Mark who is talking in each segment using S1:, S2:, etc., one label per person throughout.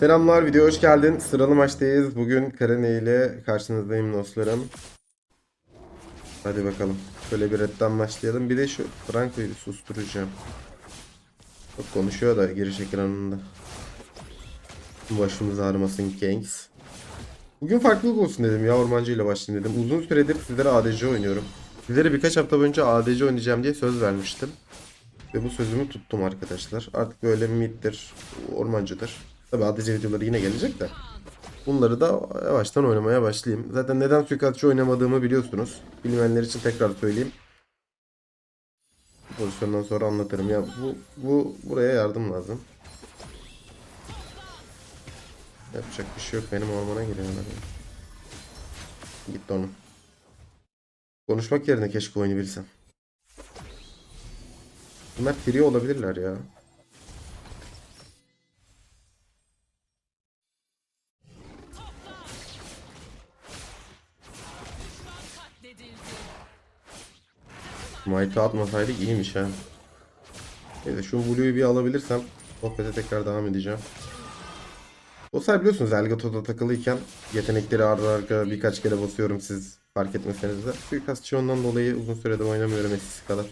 S1: Selamlar, video hoş geldin. Sıralı maçtayız. Bugün Karene ile karşınızdayım dostlarım. Hadi bakalım. Şöyle bir redden başlayalım. Bir de şu Franco'yu susturacağım. Çok konuşuyor da giriş ekranında. Başımız ağrımasın Gangs. Bugün farklılık olsun dedim ya ormancı ile başlayayım dedim. Uzun süredir sizlere ADC oynuyorum. Sizlere birkaç hafta boyunca ADC oynayacağım diye söz vermiştim. Ve bu sözümü tuttum arkadaşlar. Artık böyle middir, ormancıdır. Tabi ADC videoları yine gelecek de. Bunları da yavaştan oynamaya başlayayım. Zaten neden suikastçı oynamadığımı biliyorsunuz. Bilmeyenler için tekrar söyleyeyim. Bu pozisyondan sonra anlatırım. Ya bu, bu buraya yardım lazım. Yapacak bir şey yok. Benim ormana giriyorlar. Gitti onu. Konuşmak yerine keşke oyunu bilsem. Bunlar free olabilirler ya. Smite'ı atmasaydık iyiymiş ha. Neyse şu Blue'yu bir alabilirsem sohbete tekrar devam edeceğim. Sayı biliyorsunuz Elgato'da takılıyken yetenekleri arka arka birkaç kere basıyorum siz fark etmeseniz de. Suikastçı ondan dolayı uzun süredir oynamıyorum eskisi kadar.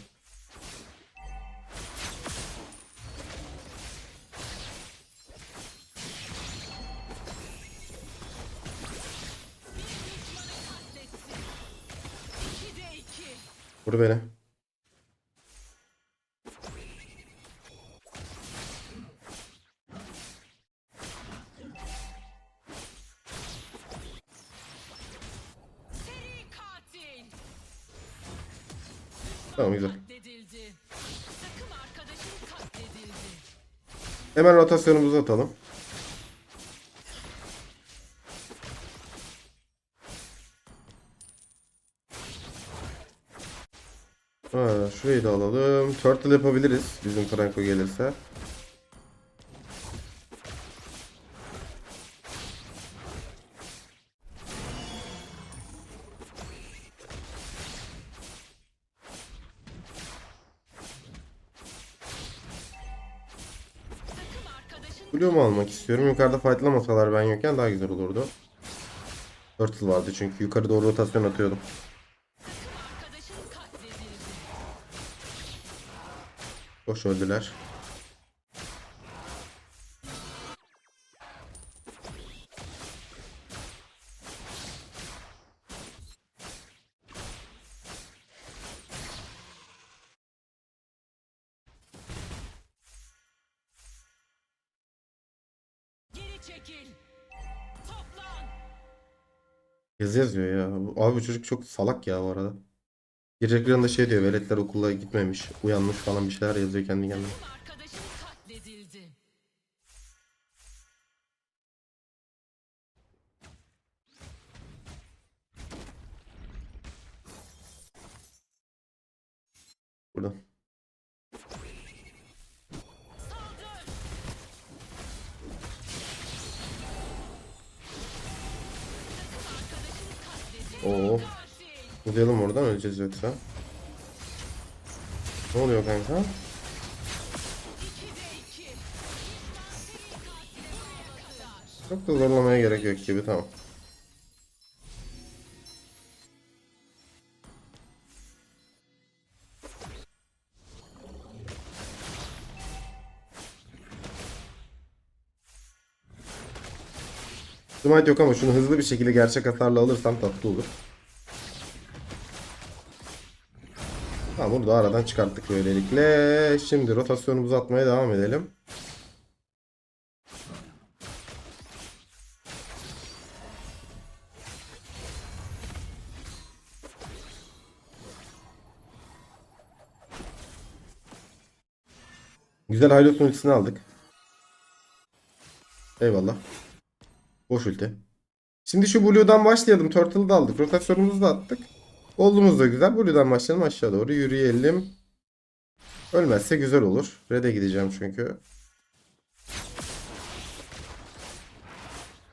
S1: Vur beni. Tamam güzel. Hemen rotasyonumuzu atalım. Ha, şurayı da alalım. Turtle yapabiliriz bizim Franco gelirse.
S2: Arkadaşın
S1: Blue mu almak istiyorum? Yukarıda fightlamasalar ben yokken daha güzel olurdu. Turtle vardı çünkü yukarı doğru rotasyon atıyordum. Boş öldüler. Yazı yazıyor ya. Abi bu çocuk çok salak ya bu arada. Gece ekranında şey diyor. Veletler okula gitmemiş. Uyanmış falan bir şeyler yazıyor kendi kendine.
S2: Takım
S1: Uzayalım oradan öleceğiz yoksa. Ne oluyor kanka?
S2: 2'de 2. Düşman seri katile buraya kadar.
S1: Çok da zorlamaya gerek yok gibi tamam. Smite yok ama şunu hızlı bir şekilde gerçek hasarla alırsam tatlı olur. Bunu da aradan çıkarttık böylelikle. Şimdi rotasyonumuzu atmaya devam edelim. Güzel Hylos ultisini aldık. Eyvallah. Boş ulti. Şimdi şu Blue'dan başlayalım. Turtle'ı da aldık. Rotasyonumuzu da attık. Oldumuz da güzel. Blue'dan başlayalım aşağı doğru yürüyelim. Ölmezse güzel olur. Red'e gideceğim çünkü.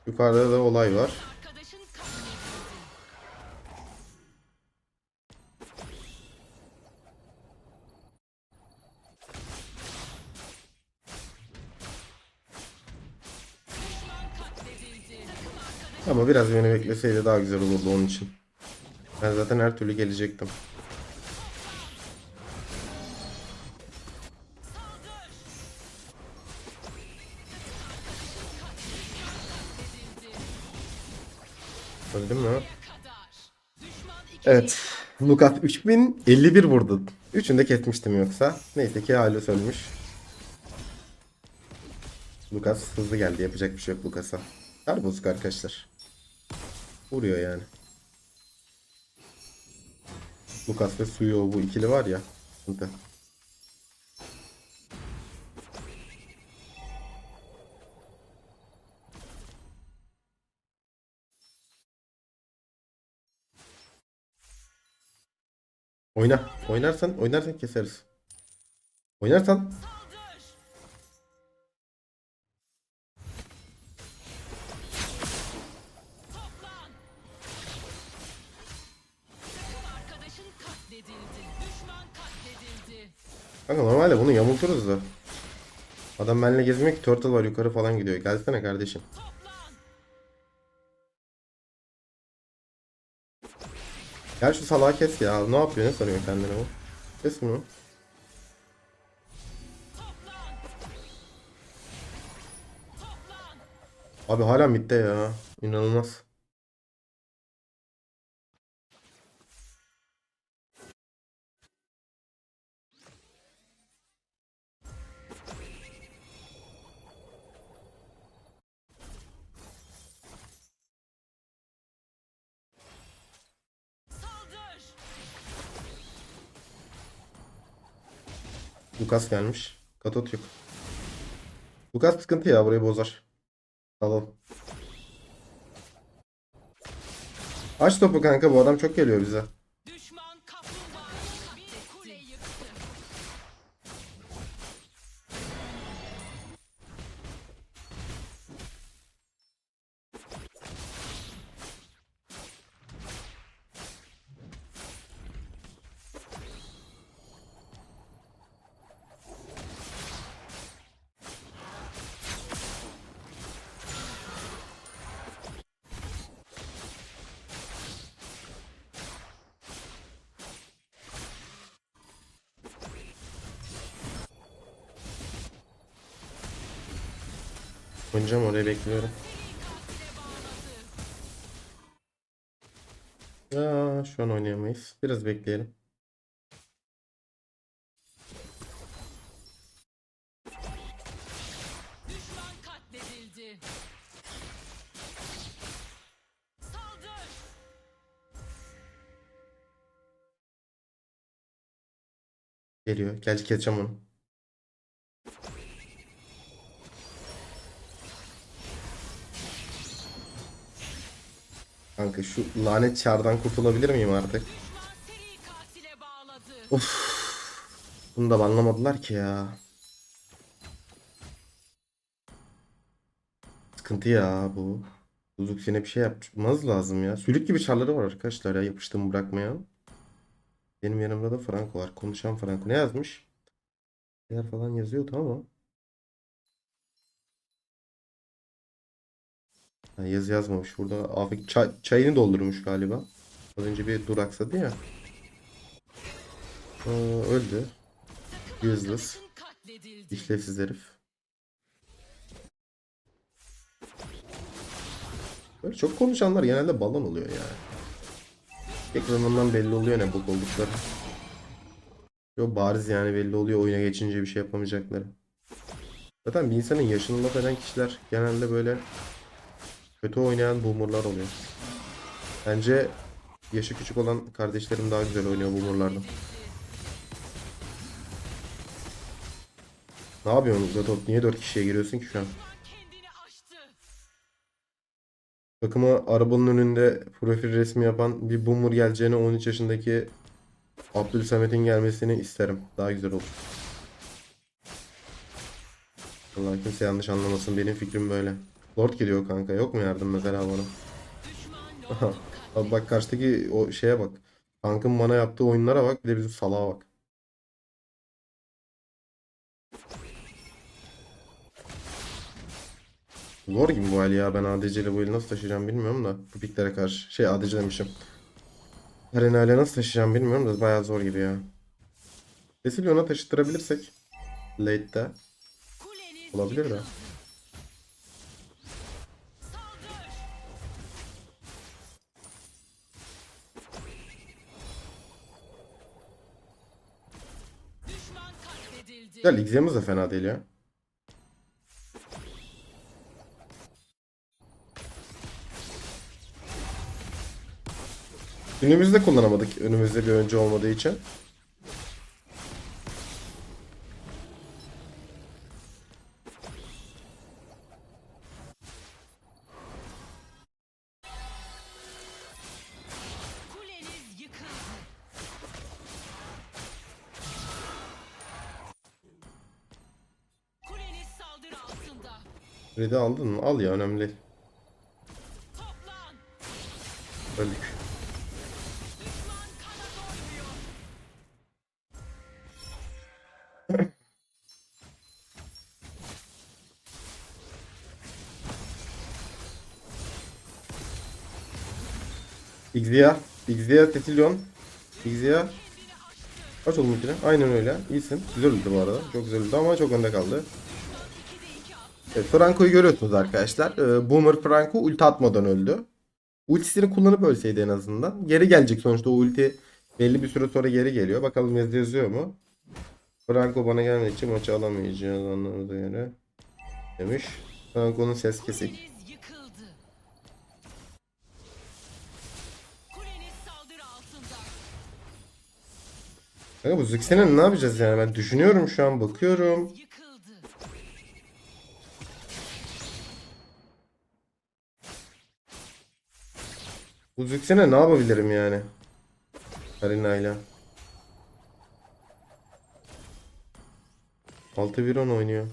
S1: Yukarıda da olay var. Ama biraz beni bekleseydi daha güzel olurdu onun için. Ben zaten her türlü gelecektim. Öldüm mü? Evet. Lukas 3051 vurdu. Üçünü de kesmiştim yoksa. Neyse ki hala ölmüş. Lukas hızlı geldi. Yapacak bir şey yok Lukas'a. Her bozuk arkadaşlar. Vuruyor yani. Lukas ve Suyo bu ikili var ya. Sıkıntı. Oyna. Oynarsan, oynarsan keseriz. Oynarsan Kanka normalde bunu yamulturuz da. Adam benimle gezmek turtle var yukarı falan gidiyor. Gelsene kardeşim. Gel şu salağı kes ya. Ne yapıyor? Ne sanıyor kendine o? Kes bunu. Abi hala midde ya. İnanılmaz. Lukas gelmiş. Katot yok. Lukas sıkıntı ya. Burayı bozar. Alalım. Aç topu kanka. Bu adam çok geliyor bize. Oynayacağım orayı bekliyorum. Ya şu an oynayamayız. Biraz bekleyelim. Geliyor. Gel keseceğim onu. Kanka şu lanet çardan kurtulabilir miyim artık? Of. Bunu da anlamadılar ki ya. Sıkıntı ya bu. Buzluk yine bir şey yapmaz lazım ya. Sülük gibi çarları var arkadaşlar ya yapıştığımı bırakmayan. Benim yanımda da Franco var. Konuşan Franco. Ne yazmış? Şeyler falan yazıyordu ama. Yazı yazmamış. Burada afk çay, çayını doldurmuş galiba. Az önce bir duraksadı ya. Aa, öldü. Useless. İşlevsiz herif. Böyle çok konuşanlar genelde balon oluyor yani. Ekranından belli oluyor ne bok oldukları. Yo bariz yani belli oluyor oyuna geçince bir şey yapamayacakları. Zaten bir insanın yaşını laf eden kişiler genelde böyle kötü oynayan boomerlar oluyor. Bence yaşı küçük olan kardeşlerim daha güzel oynuyor boomerlardan. Ne yapıyorsun Gatot? Niye 4 kişiye giriyorsun ki şu an? Takıma arabanın önünde profil resmi yapan bir boomer geleceğine 13 yaşındaki Abdülsamet'in gelmesini isterim. Daha güzel olur. Vallahi kimse yanlış anlamasın. Benim fikrim böyle. Lord geliyor kanka. Yok mu yardım mesela bana? Abi bak karşıdaki o şeye bak. Tankın bana yaptığı oyunlara bak. Bir de bizim salağa bak. Zor gibi bu el ya. Ben ADC ile bu eli nasıl taşıyacağım bilmiyorum da. Bu piklere karşı. Şey ADC demişim. Arena ile nasıl taşıyacağım bilmiyorum da bayağı zor gibi ya. Cecilion'a taşıttırabilirsek. Late'de. Olabilir de. Güzel Xy'miz de fena değil ya. Günümüzde kullanamadık. Önümüzde bir önce olmadığı için. Red'i aldın mı? Al ya önemli değil. Öldük. Xia. Xia Tetilyon. Xia. Kaç oldu ultine? Aynen öyle. İyisin. Güzel öldü bu arada. Çok güzel öldü ama çok önde kaldı. Evet, Franco'yu görüyorsunuz arkadaşlar. Ee, Boomer Franco ulti atmadan öldü. Ultisini kullanıp ölseydi en azından. Geri gelecek sonuçta o ulti belli bir süre sonra geri geliyor. Bakalım yazı yazıyor mu? Franco bana gelmediği için maçı alamayacağız anlamına göre. Demiş. Franco'nun ses kesik. Kanka bu Zixen'e ne yapacağız yani? Ben düşünüyorum şu an bakıyorum. Bu Zixen'e ne yapabilirim yani? Karina ile. 6-1-10 oynuyor.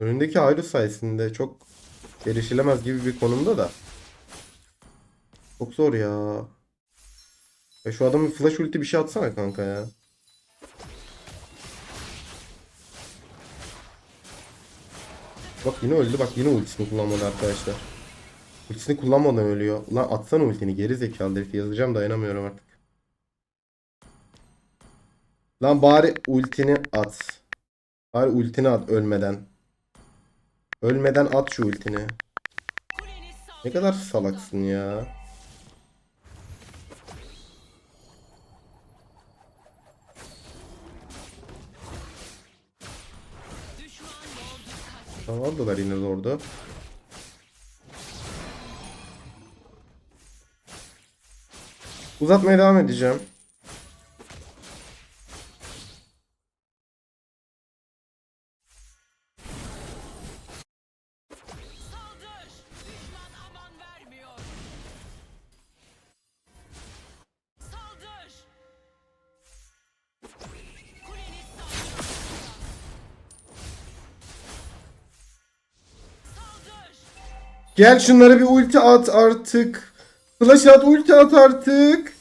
S1: Önündeki ayrı sayesinde çok erişilemez gibi bir konumda da. Çok zor ya. Ya şu adamın flash ulti bir şey atsana kanka ya. Bak yine öldü. Bak yine ultisini kullanmadı arkadaşlar. Ultisini kullanmadan ölüyor. Ulan atsana ultini geri zekalı herif yazacağım dayanamıyorum artık. Lan bari ultini at. Bari ultini at ölmeden. Ölmeden at şu ultini. Ne kadar salaksın ya. Tamam aldılar yine orada. Uzatmaya devam edeceğim. Gel şunlara bir ulti at artık. Flash at ulti at artık.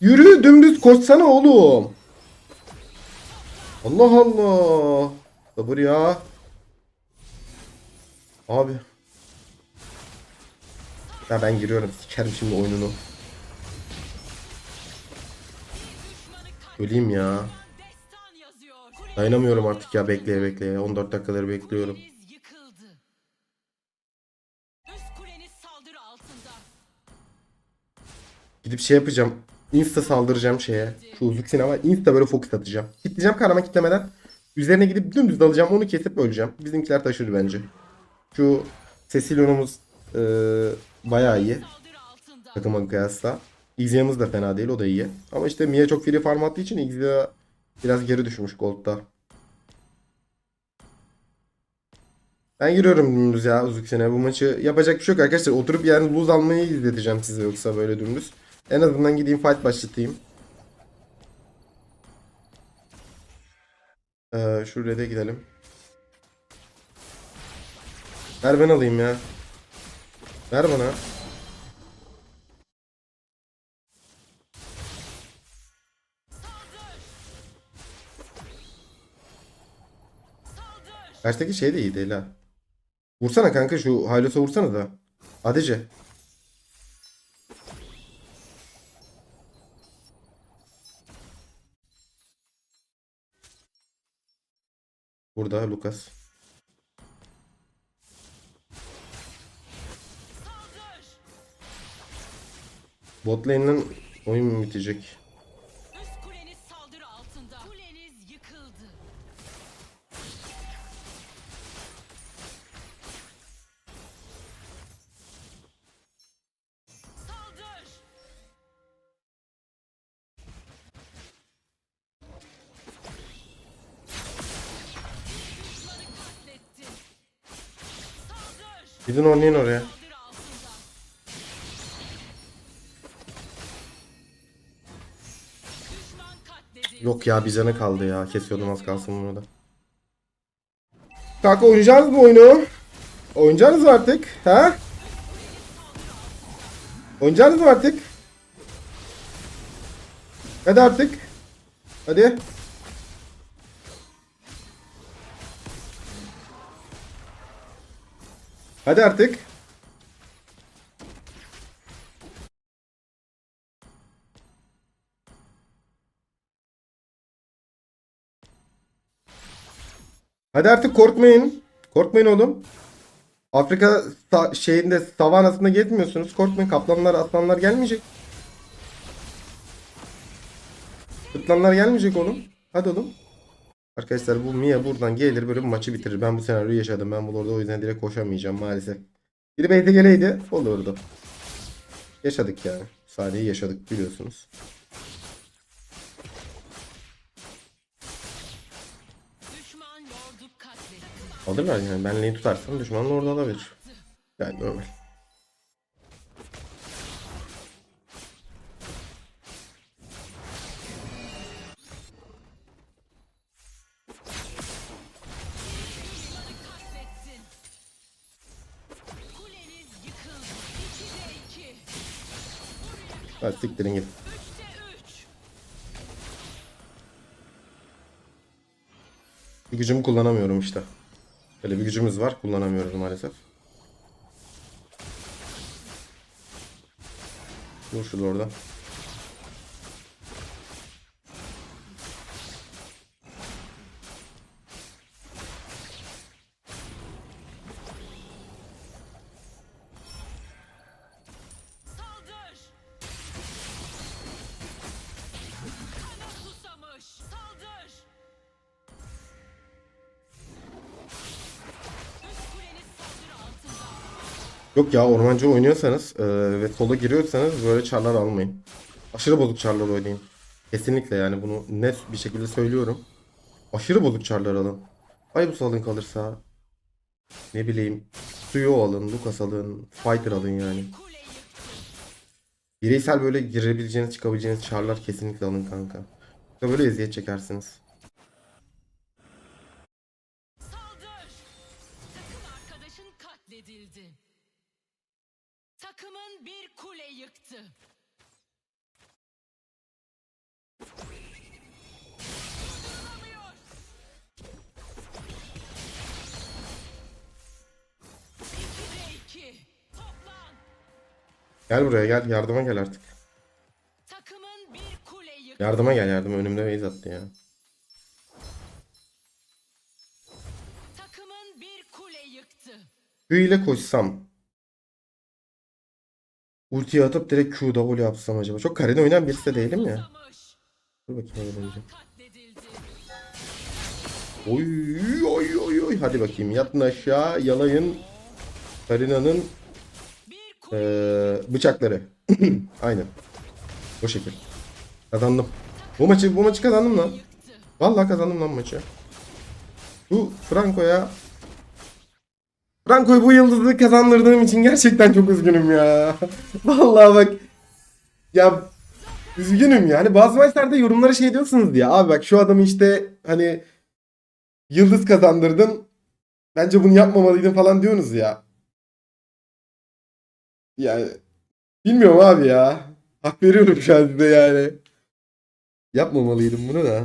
S1: Yürü dümdüz koşsana oğlum. Allah Allah. Sabır ya. Abi. Ya ben giriyorum. Sikerim şimdi oyununu. Öleyim ya. Dayanamıyorum artık ya bekleye bekleye. 14 dakikaları bekliyorum. Gidip şey yapacağım. Insta saldıracağım şeye. Şu uzuk ama insta böyle fokus atacağım. Kitleyeceğim karama kitlemeden. Üzerine gidip dümdüz dalacağım. Onu kesip öleceğim. Bizimkiler taşır bence. Şu Cecilion'umuz e, bayağı iyi. Takıma kıyasla. Xya'mız da fena değil. O da iyi. Ama işte Mia çok free farm attığı için Xya biraz geri düşmüş Gold'da. Ben giriyorum dümdüz ya Uzuksen'e. Bu maçı yapacak bir şey yok arkadaşlar. Oturup yani lose almayı izleteceğim size yoksa böyle dümdüz. En azından gideyim fight başlatayım. Ee, şu red'e gidelim. Ver ben alayım ya. Ver bana. Karşıdaki şey de iyi değil ha. Vursana kanka şu Hylos'a vursana da. Adece. Burada Lucas. Bot lane'den oyun bitecek. Gidin oynayın oraya. Yok ya bir canı kaldı ya. Kesiyordum az kalsın bunu da. Kanka oynayacağınız mı oyunu? Oynayacaksınız mı artık? Ha? Oynayacaksınız mı artık? Hadi artık. Hadi. Hadi artık. Hadi artık korkmayın. Korkmayın oğlum. Afrika sa- şeyinde savanasında gezmiyorsunuz. Korkmayın. Kaplanlar, aslanlar gelmeyecek. Sırtlanlar gelmeyecek oğlum. Hadi oğlum. Arkadaşlar bu Mia buradan gelir böyle maçı bitirir. Ben bu senaryoyu yaşadım. Ben bu orada o yüzden direkt koşamayacağım maalesef. Biri bait'e geleydi olurdu. Yaşadık yani. Sahneyi yaşadık biliyorsunuz. Alırlar yani. Ben lane tutarsam düşman orada alabilir. Yani normal. Hadi siktirin git. Bir gücümü kullanamıyorum işte. Böyle bir gücümüz var. Kullanamıyoruz maalesef. Dur şurada orada. Yok ya ormancı oynuyorsanız e, ve sola giriyorsanız böyle çarlar almayın. Aşırı bozuk çarlar oynayın. Kesinlikle yani bunu net bir şekilde söylüyorum. Aşırı bozuk çarlar alın. Ay bu salın kalırsa ne bileyim suyu alın, Lucas alın, Fighter alın yani. Bireysel böyle girebileceğiniz çıkabileceğiniz çarlar kesinlikle alın kanka. Böyle eziyet çekersiniz.
S2: Kule yıktı.
S1: Gel buraya gel yardıma gel artık.
S2: Takımın bir kule yıktı.
S1: Yardıma gel yardıma önümde base attı ya.
S2: Takımın bir kule yıktı.
S1: Q ile koşsam. Ultiyi atıp direkt Q W yapsam acaba. Çok karede oynayan birisi de değilim ya. Dur bakayım öyle önce. Oy oy oy oy. Hadi bakayım yatın aşağı yalayın. Karina'nın eee, bıçakları. Aynen. O şekil. Kazandım. Bu maçı bu maçı kazandım lan. Vallahi kazandım lan maçı. Bu Franco'ya Franco'yu bu yıldızı kazandırdığım için gerçekten çok üzgünüm ya. Vallahi bak ya üzgünüm yani. Bazı maçlarda yorumlara şey diyorsunuz ya. Abi bak şu adamı işte hani yıldız kazandırdın. Bence bunu yapmamalıydın falan diyorsunuz ya. Yani bilmiyorum abi ya. Hak veriyorum şu an size yani. Yapmamalıydım bunu da.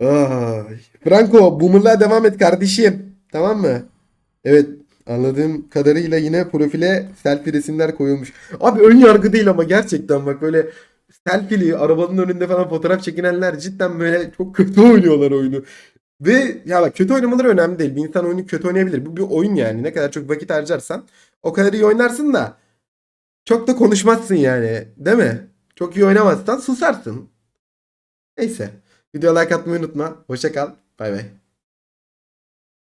S1: Ay. Franco boomer'lığa devam et kardeşim. Tamam mı? Evet anladığım kadarıyla yine profile selfie resimler koyulmuş. Abi ön yargı değil ama gerçekten bak böyle selfie'li arabanın önünde falan fotoğraf çekinenler cidden böyle çok kötü oynuyorlar oyunu. Ve ya bak kötü oynamaları önemli değil. Bir insan oyunu kötü oynayabilir. Bu bir oyun yani. Ne kadar çok vakit harcarsan o kadar iyi oynarsın da çok da konuşmazsın yani. Değil mi? Çok iyi oynamazsan susarsın. Neyse. Videoya like atmayı unutma. Hoşça kal. Bay bay.